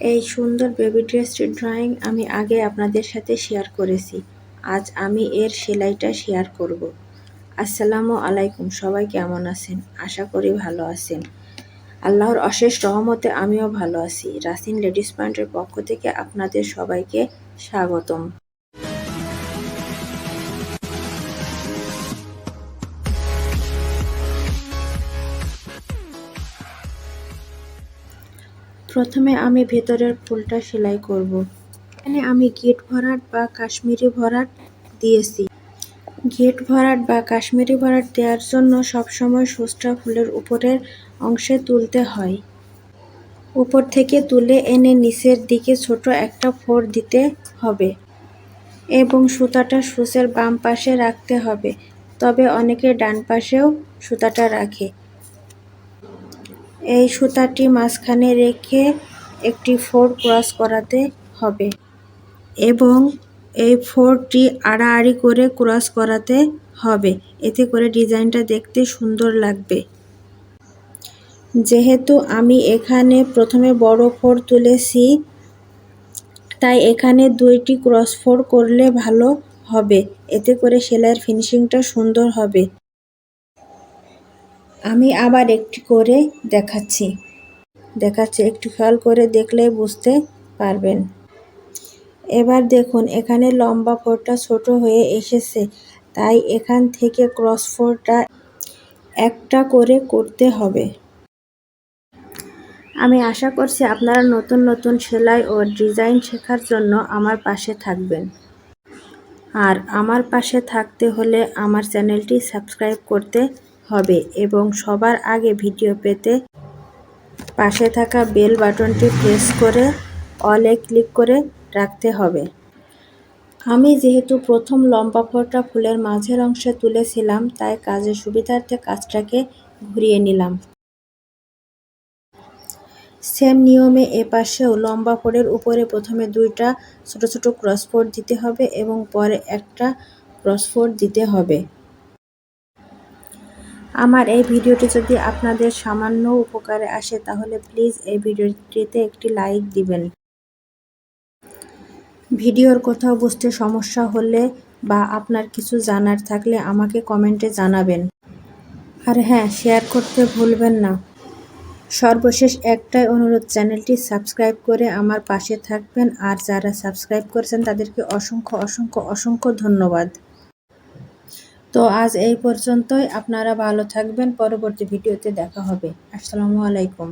এই সুন্দর baby ড্রেসটির drawing আমি আগে আপনাদের সাথে শেয়ার করেছি। আজ আমি এর সেলাইটা শেয়ার করব। আসসালামু আলাইকুম, সবাই কেমন আছেন? আশা করি ভালো আছেন। আল্লাহর অশেষ রহমতে আমিও ভালো আছি। রাসিন লেডিস পয়েন্টের পক্ষ থেকে আপনাদের সবাইকে স্বাগতম। প্রথমে আমি ভেতরের ফুলটা সেলাই করব। এখানে আমি গেট ভরাট বা কাশ্মীরি ভরাট দিয়েছি। গেট ভরাট বা কাশ্মীরি ভরাট দেওয়ার জন্য সবসময় সুস্টা ফুলের উপরের অংশে তুলতে হয়। উপর থেকে তুলে এনে নিচের দিকে ছোট একটা ফোর দিতে হবে এবং সুতাটা সুচের বাম পাশে রাখতে হবে। তবে অনেকে ডান পাশেও সুতাটা রাখে। এই সুতাটি মাঝখানে রেখে একটি ফোর ক্রস করাতে হবে এবং এই ফোরটি আড়াআড়ি করে ক্রস করাতে হবে। এতে করে ডিজাইনটা দেখতে সুন্দর লাগবে। যেহেতু আমি এখানে প্রথমে বড় ফোর তুলেছি, তাই এখানে দুইটি ক্রস ফোর করলে ভালো হবে। এতে করে সেলাইয়ের ফিনিশিংটা সুন্দর হবে। আমি আবার একটি করে দেখাচ্ছি। দেখাচ্ছি, একটু খেয়াল করে দেখলেই বুঝতে পারবেন। এবার দেখুন, এখানে লম্বা ফোরটা ছোট হয়ে এসেছে, তাই এখান থেকে ক্রস ফোরটা একটা করে করতে হবে। আমি আশা করছি আপনারা নতুন নতুন সেলাই ও ডিজাইন শেখার জন্য আমার পাশে থাকবেন। আর আমার পাশে থাকতে হলে আমার চ্যানেলটি সাবস্ক্রাইব করতে হবে এবং সবার আগে ভিডিও পেতে পাশে থাকা বেল বাটনটি প্রেস করে অলে ক্লিক করে রাখতে হবে। আমি যেহেতু প্রথম লম্বা ফোরটা ফুলের মাঝের অংশে তুলেছিলাম, তাই কাজের সুবিধার্থে কাজটাকে ঘুরিয়ে নিলাম। সেম নিয়মে এ পাশেও লম্বা ফোরের উপরে প্রথমে দুইটা ছোট ছোট ক্রসফোর্ড দিতে হবে এবং পরে একটা ক্রসফোর্ড দিতে হবে। আমার এই ভিডিওটি যদি আপনাদের সামান্য উপকারে আসে, তাহলে প্লিজ এই ভিডিওটিতে একটি লাইক দিবেন। ভিডিওর কোথাও বুঝতে সমস্যা হলে বা আপনার কিছু জানার থাকলে আমাকে কমেন্টে জানাবেন। আর হ্যাঁ শেয়ার করতে ভুলবেন না। সর্বশেষ একটাই অনুরোধ, চ্যানেলটি সাবস্ক্রাইব করে আমার পাশে থাকবেন। আর যারা সাবস্ক্রাইব করেছেন, তাদেরকে অসংখ্য অসংখ্য অসংখ্য ধন্যবাদ। তো আজ এই পর্যন্তই। আপনারা ভালো থাকবেন। পরবর্তী ভিডিওতে দেখা হবে। আসসালামু আলাইকুম।